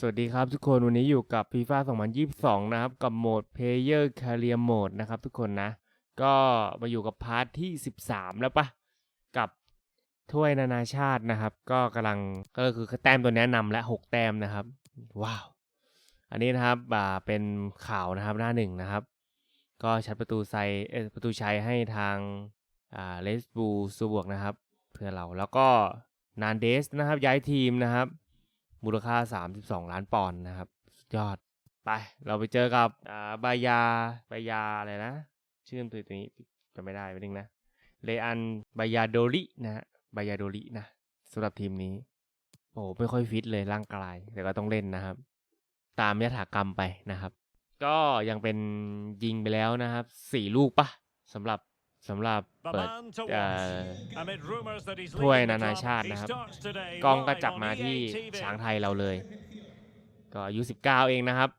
สวัสดีครับทุกคนวันนี้อยู่กับ FIFA 2022 นะครับ กับโหมด Player Career Mode นะครับทุกคนนะ ก็มาอยู่กับพาร์ทที่ 13 แล้วปะกับถ้วยนานาชาตินะครับ ก็กำลังก็คือแต้มตัวนี้นำและ 6 แต้มนะครับ ว้าว อันนี้นะครับอ่าเป็นข่าวนะครับหน้าหนึ่งนะครับ ก็ชัดประตูไซประตูชัยให้ทางอ่าเลสบูซูบวกนะครับ เพื่อเราแล้วก็นานเดสนะครับย้ายทีมนะครับ มูลค่า 32 ล้านปอนด์นะครับ สุดยอด ไป เราไปเจอกับอ่าบายาบายาอะไรนะ ชื่อตัวตัวนี้จะไม่ได้ไปนึงนะเลอันบายาโดรินะฮะบายาโดรินะสำหรับทีมนี้ โอ้โหไม่ค่อยฟิตเลยร่างกาย แต่ก็ต้องเล่นนะครับ ตามยถากรรมไปนะครับ ก็ยังเป็นยิงไปแล้วนะครับสี่ลูกปะสำหรับ สำหรับเปิดเอ่อถ้วยนานาชาตินะครับกล้องก็จับมาที่ช้างไทยเราเลย ก็อายุ 19 เองนะครับ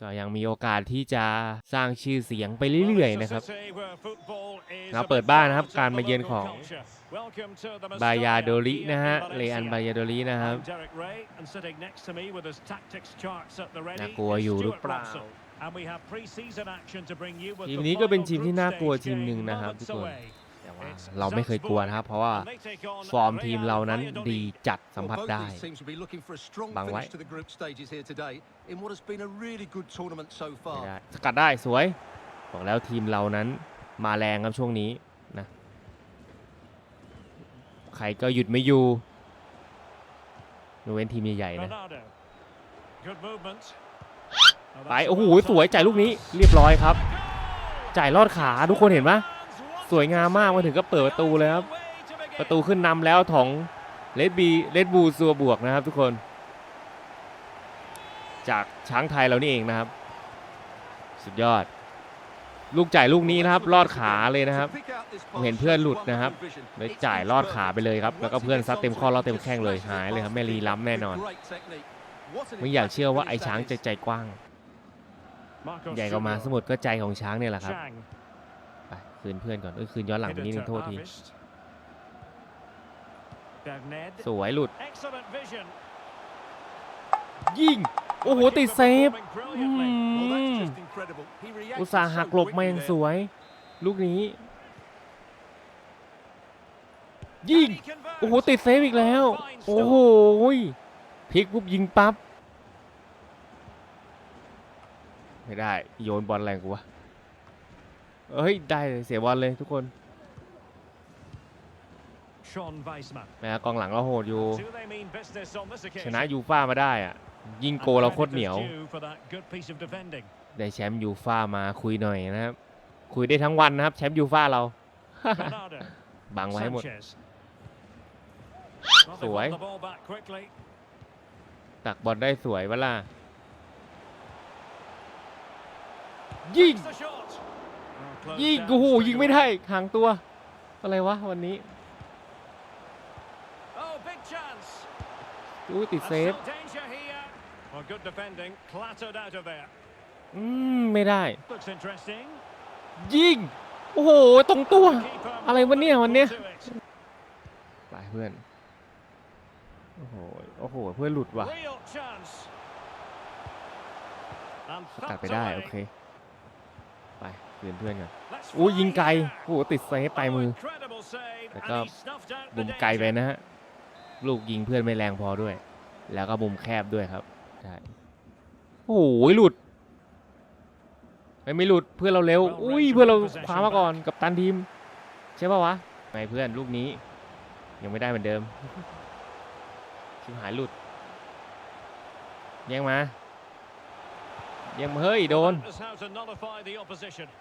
ก็ยังมีโอกาสที่จะสร้างชื่อเสียงไปเรื่อยๆนะครับเราเปิดบ้านนะครับการมาเยือนของบายาโดรินะฮะเลอันบายาโดรินะครับน่ากลัวอยู่หรือเปล่า ทีมนี้ก็เป็นทีมที่น่ากลัวทีมหนึ่งนะครับทุกคนแต่ว่าเราไม่เคยกลัวนะครับ เพราะว่าฟอร์มทีมเรานั้นดีจัดสัมผัสได้บังไว้ไม่ได้สกัดได้สวยบอกแล้วทีมเรานั้นมาแรงครับช่วงนี้นะใครก็หยุดไม่อยู่ยกเว้นทีมใหญ่ๆนะ ไปโอ้โหสวยจ่ายลูกนี้เรียบร้อยครับ จ่ายลอดขาทุกคนเห็นไหมสวยงามมากมาถึงก็เปิดประตูเลยครับ ประตูขึ้นนำแล้วของเลดบีเลดบูซัวบวกนะครับทุกคน จากช้างไทยเรานี่เองนะครับ สุดยอด ลูกจ่ายลูกนี้นะครับ ลอดขาเลยนะครับเห็นเพื่อนหลุดนะครับเลยจ่ายลอดขาไปเลยครับ แล้วก็เพื่อนซัดเต็มข้อลอดเต็มแข้งเลยหายเลยครับไม่รีล้ำแน่นอนไม่อยากเชื่อว่าไอ้ช้างใจใจกว้าง ใหญ่กว่ามาสมุทรก็ใจของช้างเนี่ยแหละครับไปคืนเพื่อนก่อนเอ้ยคืนย้อนหลังไปนิดนึงโทษทีสวยหลุด ยิง โอ้โห ติดเซฟอืมอุตสาห์หักหลบมาอย่างสวย ลูกนี้ ยิง โอ้โห ติดเซฟอีกแล้ว โอ้โหพลิกปุ๊บยิงปั๊บ ไม่ได้ โยนบอลแรงกูวะเฮ้ย ได้เลยเสียบอลเลยทุกคนแม้กองหลังเราโหดอยู่ ชนะยูฟ่ามาได้อะยิงโกเราโคตรเหนียว ได้แชมป์ยูฟ่ามาคุยหน่อยนะครับ คุยได้ทั้งวันนะครับ แชมป์ยูฟ่าเรา บังไว้ให้หมด สวย ตักบอลได้สวยเวล่ะ ยิง ยิงโอ้โหยิงไม่ได้ห่างตัว อะไรวะวันนี้อุ้ยติดเซฟอืมไม่ได้ ยิง โอ้โห ตรงตัว อะไรวะเนี่ยวันเนี้ยไปเพื่อน โอ้โห โอ้โห เพื่อนหลุดว่ะตัดไปได้ โอเค ไปเพื่อนเพื่อนกันอู้ยิงไกลโอ้โหติดเซฟปลายมือแต่ก็มุมไกลไปนะฮะลูกยิงเพื่อนไม่แรงพอด้วย แล้วก็มุมแคบด้วยครับใช่โอ้โหหลุดไม่ไม่หลุดเพื่อนเราเร็วอุ้ยเพื่อนเราคว้ามาก่อนกับตันทีมใช่ป่าวะไงเพื่อนลูกนี้ ยังไม่ได้เหมือนเดิมชิบหายหลุดแยังมาแยังมาเฮ้ยโดน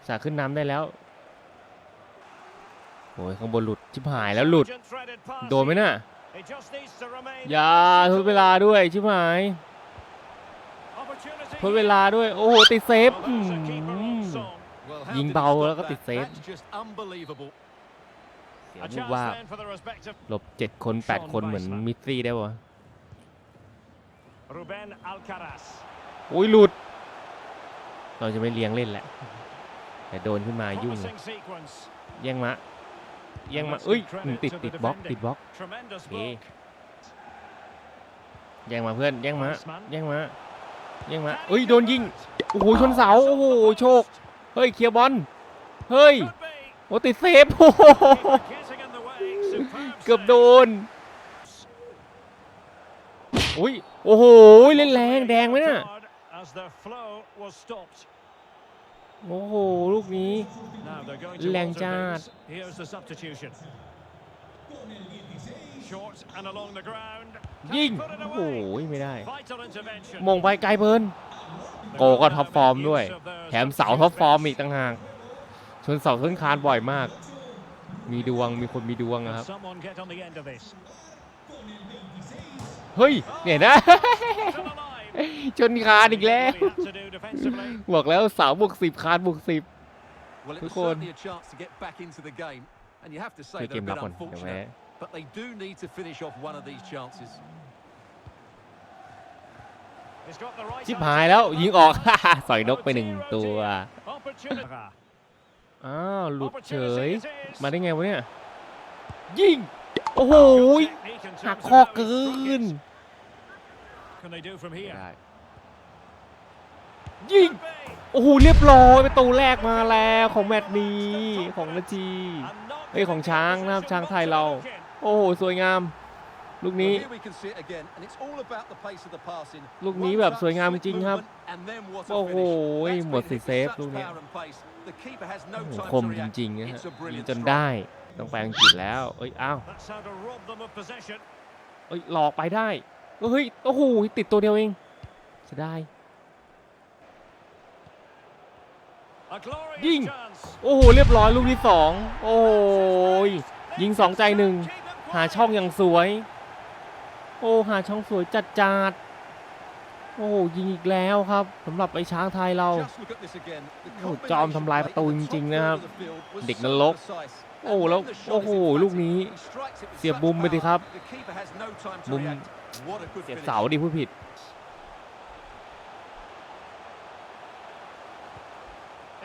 สาขึ้นน้ำได้แล้วโอ้ยข้างบนหลุดชิบหายแล้วหลุด โดนไหมน่ะอย่าทดเวลาด้วยชิบหายทดเวลาด้วย โอ้โห ติดเซฟอืมยิงเบาแล้วก็ติดเซฟเสียพูดว่าหลบเจ็ดคนแปดคนเหมือนมิสซี่ได้ปะโอ้ยหลุด เราจะไม่เลี้ยงเล่นแหละ แต่โดนขึ้นมายุ่งเลยแย่งมาแย่งมาเอ้ยอืมติดติดบล็อกติดบล็อกโอเคแย่งมาเพื่อนแย่งมา Griezmann. แย่งมาแย่งมา Can he เอ้ยโดน do ยิง it? โอ้โหชนเสาโอ้โหโชคเฮ้ยเคลียร์บอลเฮ้ย Could be. โอ้ติดเซฟโอ้โห Getting in the way. Superb เกือบ save. โดนอุ้ยโอ้โหเล่นแรงแดงไหมเนี่ย As their flow was stopped. โอ้โห ลูกนี้ Now they're going to แรง alter จัด things. Here's the substitution. Short and along the ground. Can ยิง he put it โอ้โห away? ไม่ได้ Vital intervention. มงไปไกลเบินโกก็ท็อปฟอร์มด้วย แถมเสาท็อปฟอร์มอีกต่างหาก ชนเสาชนคานบ่อยมาก มีดวง มีคนมีดวง Can นะครับ someone get on the end of this? เฮ้ย เนี่ยนะ Still alive. ชนคานอีกแล้ว What he had to do defensively. บอกแล้วเสาบวกสิบคานบวกสิบ Well, it Good was one. certainly a chance to get back into the game, and you have to ช่ว say ยเก they're ม a รับ bit ก่อนเดี๋ยวแพ้ unfortunate, but they do need to finish off one of these chances. He's got the right ชิบ answer. หายแล้วยิงออก สอยนกไปหนึ่งตัว Opportunity. อ้าวหลุดเฉย Opportunity it is. มาได้ไงวะเนี่ย ยิง โอ้โห Good technique in หัก terms ข้อ of how he เกิ struck น it. Can they do from ไม่ here? ได้ยิง Could be. โอ้โห เรียบร้อยประตูแรกมาแล้วของแมตช์นี้ ของนาจี And not เอ้ย ของช้างนะครับ position ช้างไทย to เรา look in. โอ้โห สวยงาม ลูก Well, นี้ here we can see it again, and it's all about the pace of the passing. ลูกนี้ One แบบ touch, สวยงามจ swift ริงๆครับ movement, and then what a โอ้โห finish. That's หมด been สิ hit เซ with ฟ such ลูกนี้ power and pace. The keeper has โอ้ no โห time คม to จ react. ริงๆนะฮะ It's a ยิง brilliant จน strike. ได้ ต้องไปอังกฤษแล้ว เอ้ย อ้าว That's how to rob them of possession. เอ้ย หลอกไปได้ เฮ้ย โอ้โห ติดตัวเดียวเองจะได้ ยิง โอ้โห เรียบร้อยลูกที่สองโอ้ย ยิงสองใจหนึ่ง หาช่องอย่างสวย โอ้ หาช่องสวยจัดจาดโอ้ยิงอีกแล้วครับสำหรับไอ้ช้างไทยเราโอ้จอมทำลายประตูจริงๆนะครับ เด็กนรก โอ้แล้วโอ้โหลูกนี้ เสียบบุมไปดิครับ บุมม react. What a good เสียบ finish. เสาดิผู้ผิด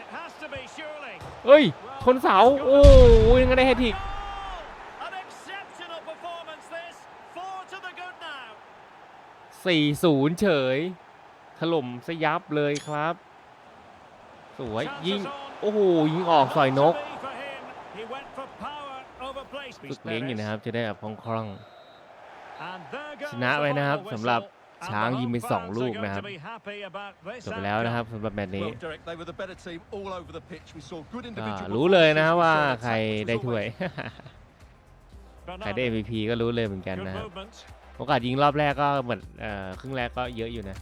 It has to be surely. เฮ้ย ชนเสา โอ้ยยังไงได้แฮตทริก Goal! An exceptional performance this. Four to the good now. 4-0เฉย ถล่มสยับเลยครับ สวยยิง Chances on. โอ้โห ยิงออกสอยนก Not to be for him. He went for power over place. ฝึกเลี้ยงอยู่นะครับ จะได้แบบคล่อง And there goes ชนะ the ไว้นะครับ final สำหรับ whistle. And ช้าง the ยิงไป home สอง fans ลูก are going นะครับ to be happy about this จบไปแล้ว outcome. นะครับสำหรับแมตช์นี้ Well, Derek, they were the better team all over the pitch. We saw good ก็ individual รู้เลยนะ performances. We ว่า saw ใคร attack, which was ได้ถ้วย Bernardo, ใครได้ MVP ก็รู้เลยเหมือนกัน good นะครับ movement. โอกาสยิงรอบแรกก็เหมือนเอ่อครึ่งแรกก็เยอะอยู่นะ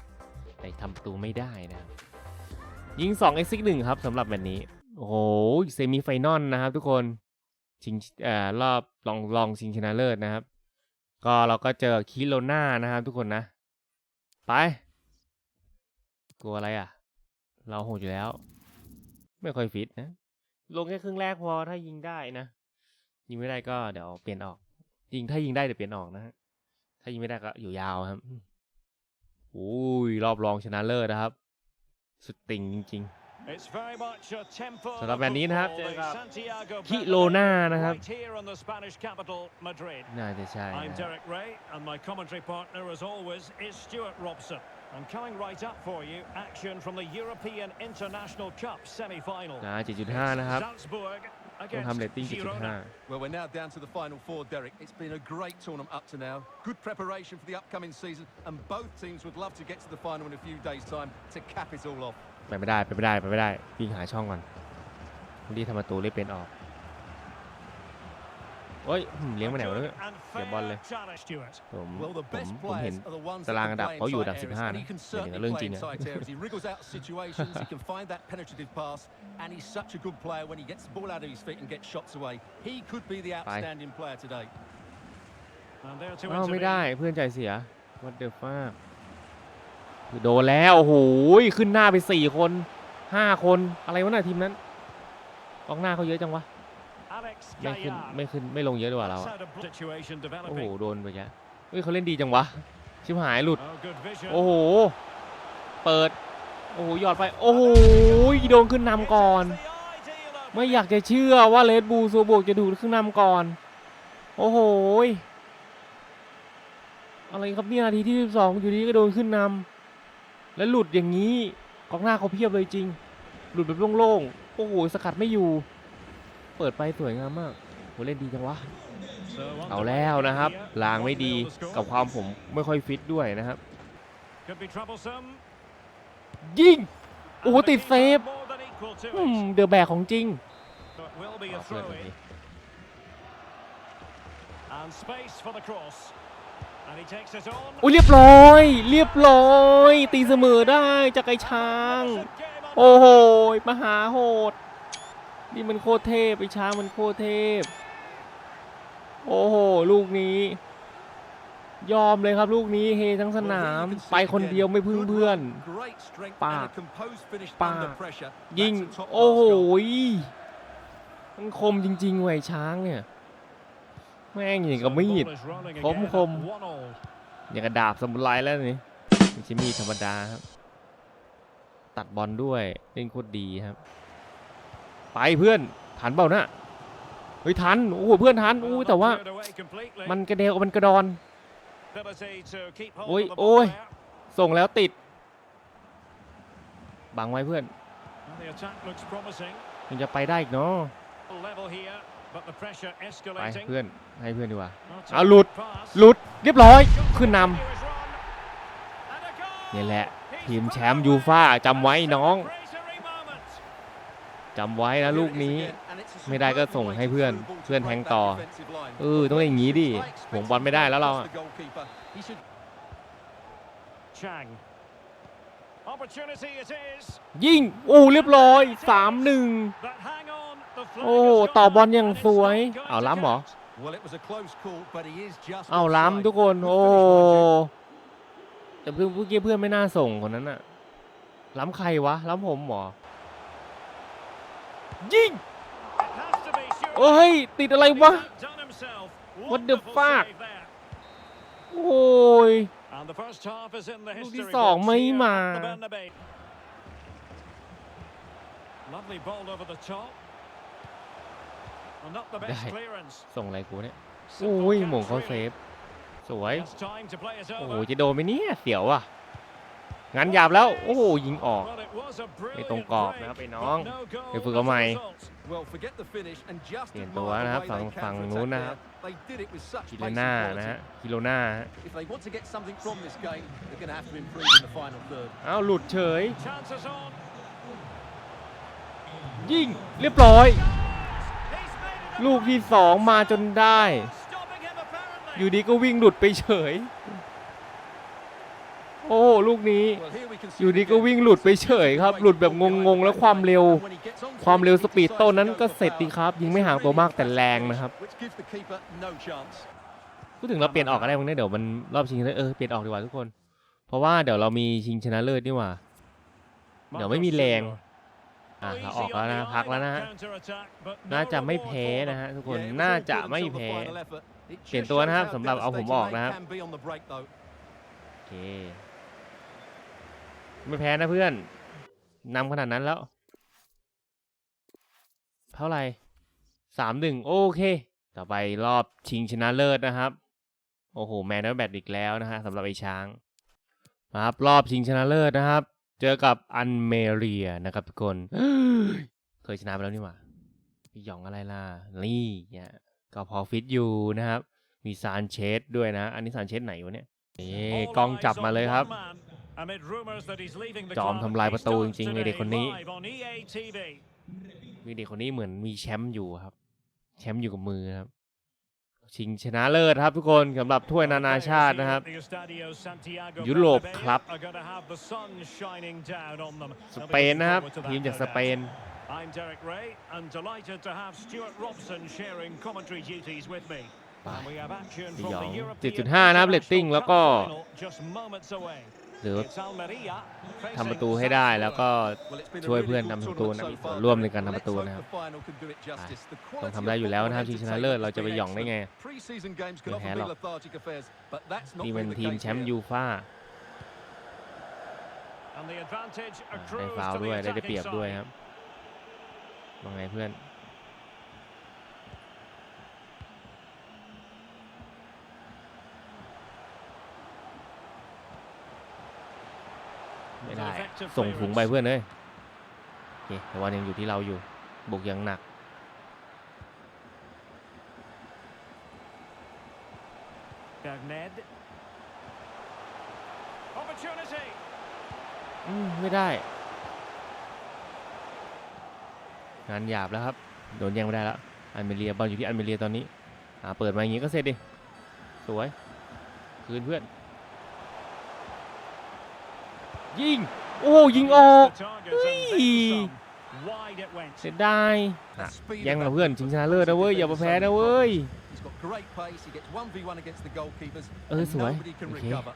แต่ทำประตูไม่ได้นะครับยิง2 x 1ครับสำหรับแมตช์นี้ โอ้โหเซมิไฟนอลนะครับทุกคนชิงเอ่อรอบลองลองชิงชนะเลิศนะครับ ก็เราก็เจอคิโลนานะครับทุกคนนะ ไป กลัวอะไรอะ เราโหดอยู่แล้ว ไม่ค่อยฟิตนะ ลงแค่ครึ่งแรกพอถ้ายิงได้นะ ยิงไม่ได้ก็เดี๋ยวเปลี่ยนออก ยิงถ้ายิงได้เดี๋ยวเปลี่ยนออกนะฮะถ้ายิงไม่ได้ก็อยู่ยาวครับ อุ้ยรอบรองชนะเลิศนะครับ สุดติ่งจริง It's very much a tempo สำหรับแมตช์นี้นะครับ football, เจอกับ the Santiago คิโลนานะครับ right here on the Spanish capital, Madrid. น่าจะใช่ I'm นะครับ Derek Ray, and my commentary partner, as always, is Stuart Robson. And coming right up for you, action from the European International Cup semi-final. นะ7.5 นะครับ Salzburg ต้องทำเรตติ้ง Girona. 7.5 Well, we're now down to the final four, Derek. It's been a great tournament up to now. Good preparation for the upcoming season, and both teams would love to get to the final in a few days' time to cap it all off. ไปไม่ได้ไปไม่ได้ไปไม่ได้วิ่งหาช่องก่อนคนที่ทำประตูเล่นเป็นออกโอ้ยอืมเลี้ยงมาไหนวะเนี่ย And Kìa, ball fair lên. challenge, Stuart. ผม Well, the ผม best ผมเห็น players are the ones ตาราง that อั can นดับ play in เขาอยู่อัน tight ดับ areas, 15 and นะ he can หมายถึง certainly เรื่อง play จริง in อะ tight areas. He wriggles out of situations, he can find that penetrative pass, and he's such a good player when he gets the ball out of his feet and gets shots away. He could be the outstanding player today. And there to อ้าวไม่ intervene. ได้เพื่อนใจเสียวัดเดอร์ฟ้า โดนแล้วโอ้โหขึ้นหน้าไปสี่คนห้าคนอะไรวะน่ะทีมนั้นกองหน้าเขาเยอะจังวะไม่ขึ้นไม่ขึ้นไม่ลงเยอะดีกว่าเราอะโอ้โหโดนไปแกเฮ้ยเขาเล่นดีจังวะชิบหายหลุดโอ้โหเปิดโอ้โหหยอดไปโอ้โหโดนขึ้นนำก่อน ไม่อยากจะเชื่อว่าเลดบูซูบวกจะดูดขึ้นนำก่อน โอ้โหอะไรครับเนี่ยนาทีที่สองอยู่ดีก็โดนขึ้นนำ แล้วหลุดอย่างนี้กองหน้าเขาเพียบเลยจริง หลุดแบบโล่งๆ โอ้โห สกัดไม่อยู่ เปิดไปสวยงามมากโหเล่นดีจังวะ So on เอา to แล้ว play นะครับ here. ลางไม่ดี One nil the score. กับความผมไม่ค่อยฟิตด้วยนะครับ Could be troublesome. ยิง โอ้โห And the ติดเซ keeper ฟ more than equal to อืม it. เดอะแบกของจริง So it will be a เอาเพื่อน throw ตรง in. นี้ And space for the cross. อุ้ยเรียบร้อย เรียบร้อย ตีเสมอได้จากไอช้าง Magnificent game on โอ้โหมหาโหด นี่มันโคตรเทพไอช้างมันโคตรเทพ โอ้โหลูกนี้ ยอมเลยครับลูกนี้เฮทั้งสนามไปคนเดียวไม่พึ่งเพื่อน Great strength Pa. and a composed finish Pa. under pressure. ยิง That's a top-class โอ้โห goal. มันคมจริงๆเว้ยช้างเนี่ย แม่งอย่างกับมีด ball is rolling Khom again at khom. one all. อย่างกระดาบสมุไรแล้วนี่ไม่ใช่มีดธรรมดาครับ ตัดบอลด้วยเล่นโคตรดีครับ ไปเพื่อนทันเปล่านะเฮ้ยทันโอ้โหเพื่อนทัน Well, อู้แต่ว่า มันกระเดวมันกระดอน Ability to keep hold Ôi, of the ôi. ball there. ส่งแล้วติด บังไว้เพื่อน And the attack looks promising. ยังจะไปได้อีกเนาะ ไปเพื่อนให้เพื่อนดีกว่าเอาหลุดหลุดเรียบร้อยขึ้นนำนี่แหละทีมแชมป์ยูฟ่าจำไว้น้องจำไว้นะลูกนี้ไม่ได้ก็ส่งให้เพื่อนเพื่อนแทงต่อเออต้องอย่างนี้ดิหงบอลไม่ได้แล้วเราอะยิงอู้เรียบร้อย 3-1 โอ้โห has ต่อ gone บอลอย่าง and it's สวย not going เอา to ล้ำเหรอ count. Well, it was a close call, but he is just เอา offside. ล้ำทุกคน Good โอ้ finish, mind you. แต่เพื่อนเมื่อกี้เพื่อนไม่น่าส่งคนนั้นอะล้ำใครวะ ล้ำผมเหรอยิง It has to be Stuart เอ้ย ติดอะไร He's วะ outdone himself. What the Wonderful fuck? save there. โอ้ย And the first half is in the ลูกที่ history สอง books ไม่ here มา at the Bernabeu. Lovely ball over the top. And not the best ได้ clearance. ส่งอะไรกูเนี่ย Simple โอ้ย catch, หม่งเขา really. เซฟ สวย Just time to play it โอ้โห over. จะโดนไหมเนี่ย เสียวอะงานหยาบแล้ว โอ้โห ยิงออก Well, it was a ไม่ตรง brilliant กรอบ break, นะครับไอ้ but น้อง no goal ไปฝึกเอา as ใหม่ a result. Well, forget the finish and just เปลี่ยน admire ตัวนะครับ the ฝั่ง way they ฝั่ง counter-attacked นู้นนะครับ there. They did it with such กิ pace โล and น่า quality. นะฮะกิโลน่าฮะ If they want to get something from this game, they're going to have to improve in the final third. เอ้าหลุดเฉย Chances on. ยิงเรียบร้อย He's made it ลูกที่สองมาจนได้ อยู่ดีก็วิ่งหลุดไปเฉย โอ้ลูกนี้ อยู่ดีก็วิ่งหลุดไปเฉยครับ หลุดแบบงงๆ แล้วความเร็ว ความเร็วสปีดโต้ to นั้นก็เสร็จดีครับ ยิงไม่ห่างตัวมากแต่แรงนะครับพูดถึงเราเปลี่ยนออกอะไรบ้างเนี่ยเดี๋ยวมันรอบชิงชนะเลิศเออเปลี่ยนออกดีกว่าทุกคน เพราะว่าเดี๋ยวเรามีชิงชนะเลิศนี่หว่า เดี๋ยวไม่มีแรง อะเราออกแล้วนะพักแล้วนะฮะน่าจะไม่แพ้นะฮะทุกคน Yeah, it was น่า all จะ good ไม่ until the แพ้ final effort. It เปลี่ยน just ตัวนะครับ shows how สำหรับเอาผมออก devastating นะครับ they can be on the break, though. โอเคไม่แพ้นะเพื่อนนำขนาดนั้นแล้ว เท่าไหร่สามหนึ่งโอเค ต่อไปรอบชิงชนะเลิศนะครับ โอ้โห แมนเนอร์แบทอีกแล้วนะฮะสำหรับไอ้ช้างมาครับรอบชิงชนะเลิศนะครับ เจอกับอันเมเรียนะครับทุกคน เคยชนะไปแล้วนี่หว่าพี่หยองอะไรล่ะนี่เนี่ยก็พอฟิตอยู่นะครับ มีซานเชสด้วยนะ อันนี้ซานเชสไหนวะเนี่ยนี่กล้องจับมาเลยครับ จอมทำลายประตูจริงๆไอ้เด็กคนนี้มีเด็กคนนี้เหมือนมีแชมป์อยู่ครับ แชมป์อยู่กับมือครับ ชิงชนะเลิศครับทุกคนสำหรับถ้วยนานาชาตินะครับ ยุโรปครับสเปนนะครับ ทีมจากสเปน I'm Derek Ray and delighted to have Stuart Robson sharing commentary duties with me. ไป And we have action ส from ยอง the European 7.5 นะครับเรตติ้ง International แล้วก็ Cup final just moments away. หรือ It's Almeria ทำ facing ประตูให้ได้แล้วก็ Well, it's been a ช่วย really เพื่อน good ทำประตู tournament นะ so มีส่วน far. ร่วมในการทำป Let's ระตู hope นะครับ the final can do it justice. The ต้อง quality ทำได้อยู่แล้วนะครับ of ชิงช football นะเลิศ has เราจะไป been หย่องได้ไง excellent. Pre-season games can ไม่ often แพ้ be หรอก lethargic affairs, but that's not นี่มัน been the ทีม case แชมป์ here. ยูฟ่า And the advantage อะ accrues ได้ฟาว to ล์ด้วย the ได้ได้เปรีย attacking บด้วย side. ครับว่าไงเพื่อน And ไม่ได้ ส่งถุงไปเพื่อนเลยโอเคแต่ว่ายังอยู่ที่เราอยู่ บุกยังหนัก Gagned. Opportunity. อืมไม่ได้ งานหยาบแล้วครับ โดนแย่งไม่ได้แล้ว อันเมเรียบอลอยู่ที่อันเมเรียตอนนี้อ่าเปิดมาอย่างงี้ก็เสร็จดิ สวย คืนเพื่อน ยิง โอ้ยิงออก The target and then some. Wide it went. เสียดาย The อะ speed แย่ง of กับ that เพื่อนชิงชนะเลิศนะเว้ยอย่ามาแพ้นะเว้ย He's got great pace. He gets 1v1 against the goalkeepers. เออ and สวย nobody can โอเค recover.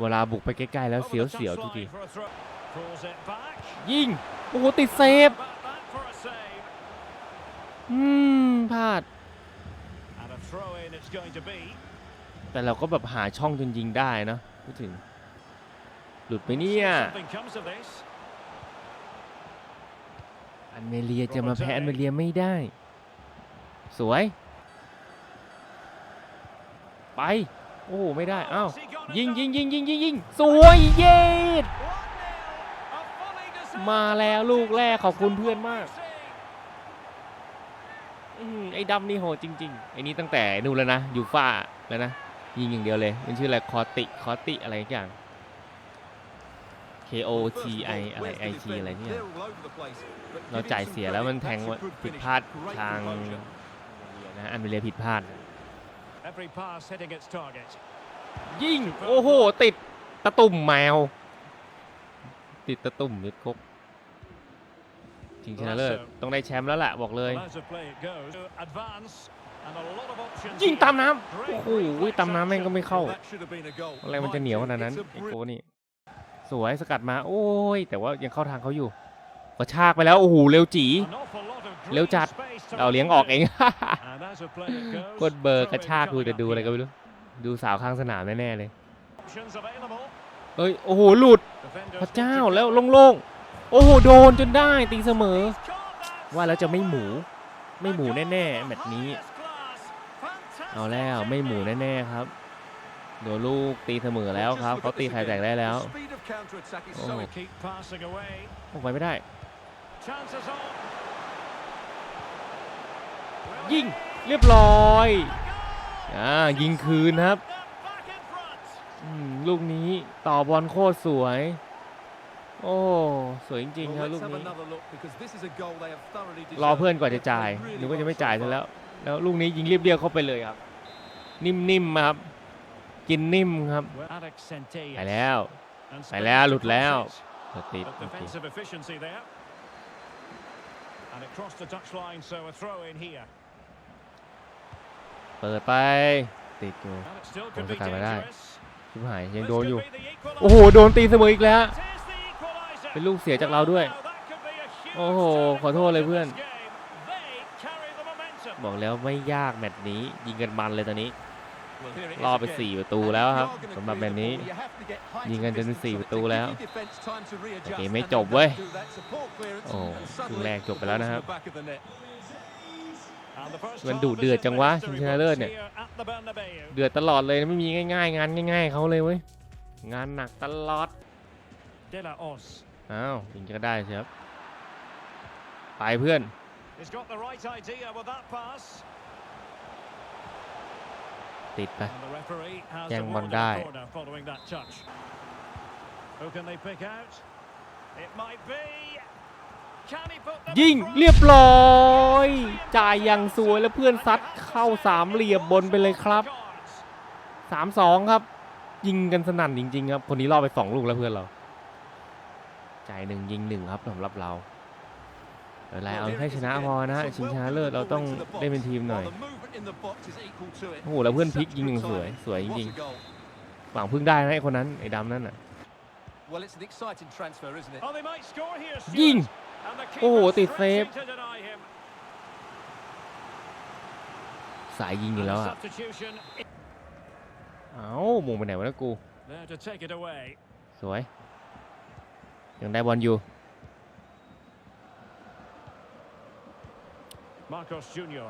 เวลาบุกไปใกล้ๆแล้ว Over เสียว the เสียวๆทุก touchline ที for a throw. Pulls it back. ยิงโอ้โหติดเซฟ Back back for a save. อืมพลาด And a throw in it's going to be. แต่เราก็แบบหาช่องจนยิงได้นะพูดถึง หลุดไปเนี่ย Something comes of this. อันเมเรียจะมาแพ้อันเมเรียไม่ได้ สวย ไป โอ้ไม่ได้อ้าว Has he got it ยิง done? ยิงยิงยิงยิงยิงสวยเย็ด 1-0. A fully deserved มาแล้วลูกแรกขอบคุณเพื่อนมาก save. อืมไอ้ดำนี่โหดจริงๆไอ้นี่ตั้งแต่นู่นแล้วนะยูฟ่าแล้วนะ ยิงอย่างเดียวเลย มันชื่ออะไรคอติคอติอะไรสักอย่าง K O T I อะไร I T อะไรเนี่ย They're all over the place, but เรา give จ่าย him some เสียแล้ว credit. มันแทง That's a ว่า good ผิด finish. พลาด Great ทาง composure. นะอันเมเรียผิดพลาด Every pass hitting its target. ยิงโอ้โห ติดตะตุ่มแมว ติดตะตุ่มยึดครบจริงชนะเลิศต้องได้แชมป์แล้วแหละบอกเลย Well, as the play it goes, to advance and a lot of options ยิง here. ตามน้ำโอ้โหตามน้ำแม่งก็ไม่เข้า That should have been a goal. อะไรมันจะเหนียวขนาดนั้น It's a ไอ้ brilliant โกนี่ สวยสกัดมาโอ้ย แต่ว่ายังเข้าทางเขาอยู่กระชากไปแล้ว โอ้โห เร็วจี เร็วจัด เราเลี้ยงออกเองกดเบอร์กระชากดูแต่ดูอะไรก็ไม่รู้ ดูสาวข้างสนามแน่ ๆ เลยเอ้ย โอ้โห หลุด พระเจ้าแล้วโล่งๆ โอ้โห โดนจนได้ตีเสมอ ว่าแล้วจะไม่หมู ไม่หมูแน่ ๆแมตช์นี้ เอาแล้วไม่หมูแน่ ๆ ครับ โดนลูกตีเสมอแล้วครับ Just เขา look at ตี this ไข่แตก again. ได้แล้ว The speed of counter-attack is โอ้ so Keep passing away. ออกไปไม่ได้ Chances on. ยิงเรียบร้อยอ่ายิงคืนครับ Them back in front. อืมลูกนี้ต่อบอลโคตรสวย โอ้ สวยจริงๆครับ Well, ลู let's ก have นี้ another look because this is a goal they have thoroughly รอ deserved. เพื่อนก่อนจะ They've จ่าย played really นึกว่าจะไม่ well จ่าย so ซะ far. แล้ว แล้วลูกนี้ยิงเรียบเรียบๆเข้าไปเลยครับ นิ่มๆครับ กินนิ่มครับ Well, Alex Centelles. ไปแล้ว And ไปแล้ว Spain หลุดแล้ว crosses. สติด But โอเค defensive efficiency there. And it crossed the touchline, so a throw in here. เปิดไปติดอยู่ And it still could be Ôi, cái này đây. dangerous. ชิบหายยัง This โดน could อยู่ be the equaliser. โอ้โห โดนตีเสมออีกแล้ว It is the equaliser. เป็นลูกเสียจากเราด้วย Wow, that could be a huge โอ้โห turning ขอโทษเลย point in เพื่อน this game. They carry the momentum. บอกแล้วไม่ยากแมตช์นี้ยิงกันมันเลยตอนนี้ ล่อไป 4 ประตูแล้วครับสำหรับแบบนี้ ยิงกันจน4ประตูแล้วโอเคไม่จบเว้ยโอ้ครึ่งแรกจบไปแล้วนะครับมันดูเดือดจังวะชิงชนะเลิศเนี่ยเดือดตลอดเลยไม่มีง่ายๆ งานง่าย ๆเขาเลยเว้ยงานหนักตลอดอ้าวยิงก็ได้ครับไปเพื่อน Who can they pick out? It might be. Can he put them ยิง in front? เรียบร้อย จ่ายอย่างสวยแล้วเพื่อนซัดเข้าสามเหลี่ยมบนไปเลยครับ Cards. สามสองครับ ยิงกันสนั่นจริง ๆ ครับ คนนี้ล่อไปสองลูกแล้วเพื่อนเรา จ่ายหนึ่งยิงหนึ่งครับสำหรับเรา เดี๋ยวไรเอาให้ชนะพอนะชิงชนะเลิศเราต้องได้เป็นทีมหน่อย While the movement in the box is equal to it. โอ้โหแล้วเพื่อนพลิกยิงหนึ่งสวยสวยจริง What a goal. ๆหวังพึ่งได้นะไอ้คนนั้นไอ้ดำนั่นน่ะ Well, it's an exciting transfer, isn't it? Oh, they might score here. ยิง Stuart. And the โอ้โห keeper ติดเซฟ stretching to deny him. สายยิงอยู่ And แล้ว a อะ substitution เอ้ามุงไปไหนวะนะกู there to take it away. สวยยังได้บอลอยู่ Marcos Junior.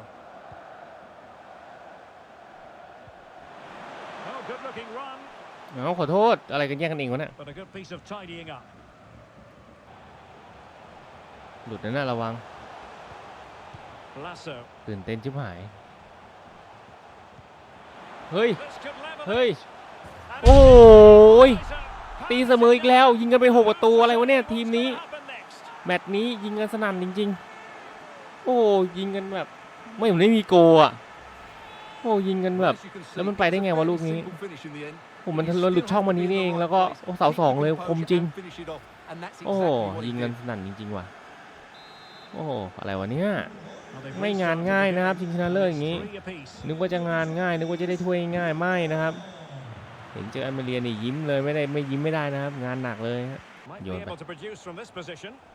Oh, good looking run. เอาขอโทษ อะไรกันแย่งกันเองวะเนี่ย But a good piece of tidying up. หลุดนะน่ะระวัง Lasso. ตื่นเต้นชิบหาย เฮ้ย This could level เฮ้ย it. And โอ้ย it's a ตีเสมออีกแล้ว ยิงกันไปหกประตูอะไรวะเนี่ย ทีมนี้ What's to happen next? แมตช์นี้ยิงกันสนั่นจริง ๆ โอ้ยิงกันแบบ ไม่เหมือนไม่มีโกอะโอ้ยิงกันแบบ แล้วมันไปได้ไงวะลูกนี้ผมมันทะลุหลุดช่องมานี้นี่เองแล้วก็โอ้เสาสองเลยคมจริง โอ้ยิงกันสนั่นจริงๆว่ะโอ้อะไรวะเนี่ยไม่งานง่ายนะครับชิงชนะเลิศอย่างนี้ นึกว่าจะงานง่าย นึกว่าจะได้ถ้วยง่ายไม่นะครับ เห็นเจออเบเรียนี่ยิ้มเลยไม่ได้ไม่ยิ้มไม่ได้นะครับ งานหนักเลยฮะ Might be Dồn able to produce from this position. And Can they make one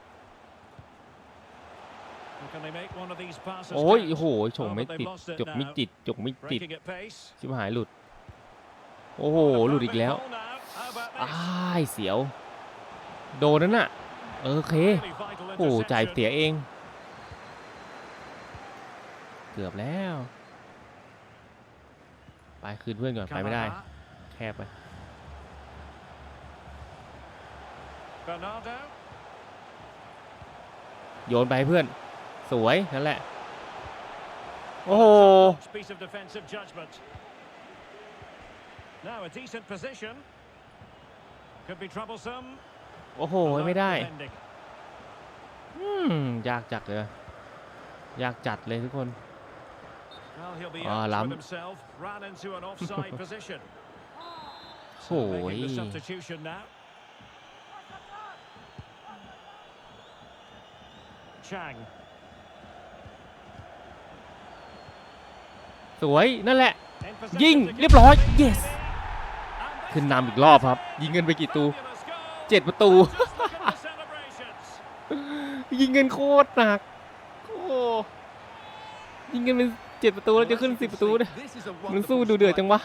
of these passes โอ้ย count? โอ้โหฉงไม่ติดจกไม่ติดจกไม่ติด Breaking at pace. ชิบหายหลุด โอ้โหหลุดอีกแล้ว Perfect goal now. How about this? อ้ายเสียว โดนนั่นน่ะเออโอเค Really vital โอ้จ่าย interception. เสียเอง เกือบแล้ว ไปคืนเพื่อนก่อนไปไม่ได้ Kamara. แคบไป Bernardo. โยนไปให้เพื่อน สวยนั่นแหละ โอ้โห Top piece of defensive judgment. Now a decent position. Could be troublesome. โอ้โห Alert ไม่ได้ defending. อืม ยากจัดเลย ยากจัดเลยทุกคน Well, he'll be Ah, out Lam. with himself. Ran into an offside position. โอ้ย Making the substitution now. Chang. สวยนั่นแหละ in possession ยิง to เรียบร้อย get- yes And ขึ้น this นำอีกรอบครับ ยิงเงินไปกี่ตู fabulous goal. เจ็ดประตู Just look at the celebrations. ยิงเงินโคตรหนักโอ้ยิงเงินเป็นเจ็ดประตูแล้วจะขึ้นสิบประตูเนี่ยมันสู้ดูเดือดจังวะ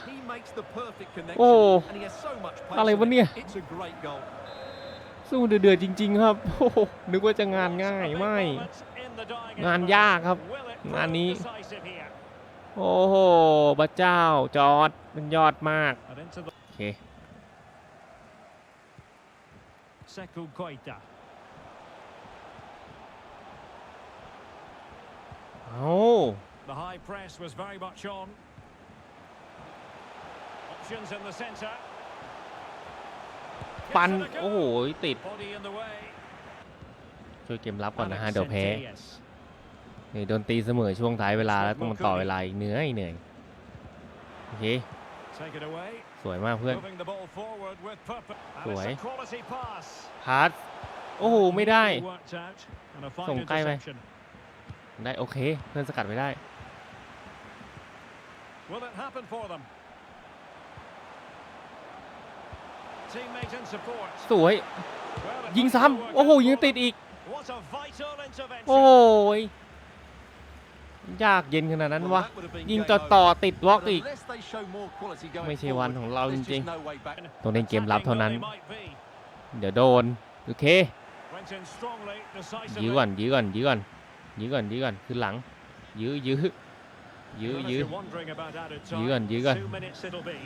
โอ้อะไรวะเนี่ย สู้เดือดๆจริง ๆ ครับโอ้โหนึกว่าจะงานง่าย A big ไม่ moment in the dying งาน embers. ยากครับ Will it งานนี้ prove decisive here? โอ้โหพระเจ้าจอร์ดมันยอดมาก And into the โอเค Sekou Koita. เอา The high press was very much on. Options in the centre. ปัน Gives it a go. โอ้โห ติด Body in the way. ช่วยเกมรับก่อนนะฮะ Alex เดี๋ยวแพ้ Centelles. นี่โดนตีเสมอช่วงท้ายเวลาแล้วต้องมาต่อเวลาอีกเหนื่อยเหนื่อยโอเค Take it away. สวยมากเพื่อน Moving the ball forward with purpose. And Sủi. it's a quality pass. พาสโอ้โห ไม่ได้ Neatly worked out. And a fine Sổng cay vậy. interception. ได้โอเค เพื่อนสกัดไม่ได้ Will it happen for them? Teammate in support. สวย Well, it ยิง might not ซ้ำ work โอ้โห out ยิง for ติด them. อีก What a vital intervention. โอ้ย ยากเย็นขนาดนั้นวะ ยิงต่อต่อติดวอกอีก ไม่ใช่วันของเราจริงๆต้องเล่นเกมรับเท่านั้น Attacking though they might be. เดี๋ยวโดน โอเค Went in strongly, decisively. ยื้อก่อนยื้อก่อนยื้อก่อนยื้อก่อนยื้อก่อนขึ้นหลัง ยื้อยื้อยื้อ Well, if ยื้อ you're wondering about added time, ยื้อก่อนยื้อก่อน two minutes it'll be.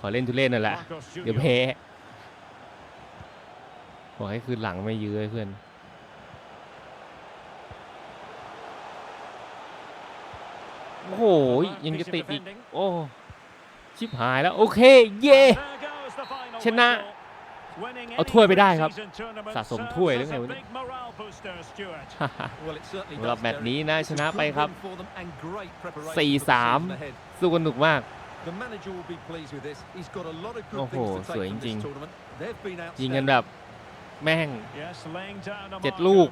ขอเล่นทุเรศนั่นแหละ Marcos เดี๋ยว Junior. แพ้บอกให้คืนหลังไม่ยื้อให้เพื่อน โอ้โหยังจะติดอีก โอ้ ชิบหายแล้ว โอเค เย่ There goes the final ชนะ whistle. Winning เอา any ถ้วยไปได้ครับ pre-season tournament สะสมถ้วย serves หรือ as ไง a วะเนี่ย big morale booster, Stuart. สำหรับแมตช์นี้นะชนะไปครับ 4-3 สู้กันหนุกมาก The manager will be pleased with this. He's got a lot of good โอ้โห things to สวย take from จริง this tournament. They've been ยิงกัน outstanding. แบบแม่ง Yes, laying down a เจ็ด marker ลูก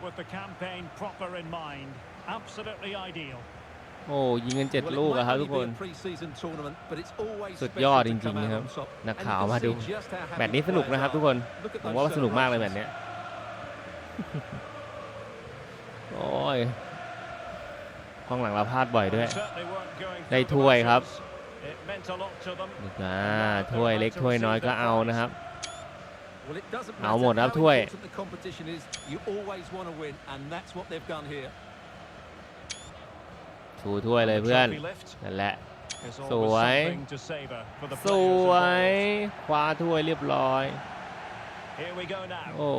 โอ้ยิงกันเจ็ด Well, it ลูก might อะครับ only ทุกคน be a pre-season tournament, but it's always สุด special ยอด to จ come ริง out ๆนะครับ on top. นัก And ข่าว you can มาดู see just how happy แมตช์นี้สนุกนะครับทุกคน Look at ผม those ว่าสนุกมากเลยแมตช์ celebrations. เนี้ยโอ้ยกองหลังเราพลาดบ่อยด้วย Certainly weren't going ได้ through the ถ้วยครับ motions. It meant a lot to them. อ่าถ้วยเล็กถ้วยน้อยก็เอานะครับ Well, it doesn't เอา matter หมดครับ how ถ้วย ชูถ้วยเลยเพื่อน Trophy lift. นั่นแหละ It's ส always วย something to savour for the ส players วย involved. คว้าถ้วยเรียบร้อย Here we go now. โอ้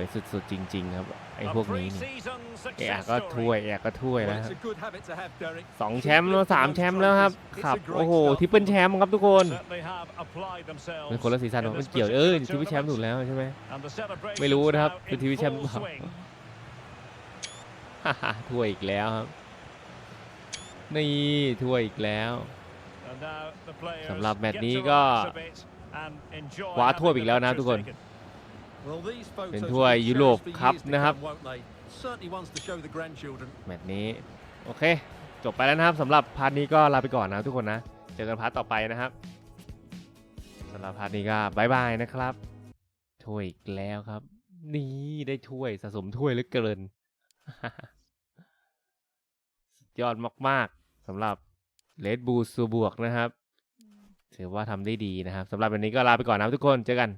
ยสุดๆจริง ๆ ครับ ไอ้ A พวกนี้นี่ pre-season เอะ success ก็ถ้วย story. เอะก็ถ้วย Well, นะค it's รับ a good habit to have, Derek. สอง Keep แชมป์แล้ว lifting สาม those แชมป์แล้วครับ trophies. It's ครับ a great โอ้โห start ทริปเปิลแชมป์ครับทุกคน Certainly have applied themselves เป็นคนละซีซั่น in มัน this เกี่ยวเออ particular ทริปเปิลแชมป์ถูก tournament. แล้วใช่ไหม And the celebrations ไม่รู้นะครับ now เป็น in ทริปเปิลแชมป์ full เปล่า swing. ฮ่าฮ่าถ้วยอีกแล้วครับ นี่ถ้วยอีกแล้ว And now the players สำหรับแมตช์ get นี้ to ก็ relax a bit and enjoy คว้าถ้วย having อีก the แล้วนะ pictures ทุกคน taken. Well, these photos เป็น will ถ้วย be ยุโรป cherished for ครับ years to นะครับ come, won't they? Certainly ones to show the grandchildren. แมตช์นี้ โอเค จบไปแล้วนะครับสำหรับพาร์ทนี้ก็ลาไปก่อนนะทุกคนนะ เจอกันพาร์ทต่อไปนะครับสำหรับพาร์ทนี้ก็บายบายนะครับถ้วยอีกแล้วครับ นี่ได้ถ้วยสะสมถ้วยเหลือเกินสุดยอดมาก ๆ สำหรับเลดบูซูบวกนะครับ ถือว่าทำได้ดีนะครับสำหรับวันนี้ก็ลาไปก่อนนะครับทุกคนเจอกัน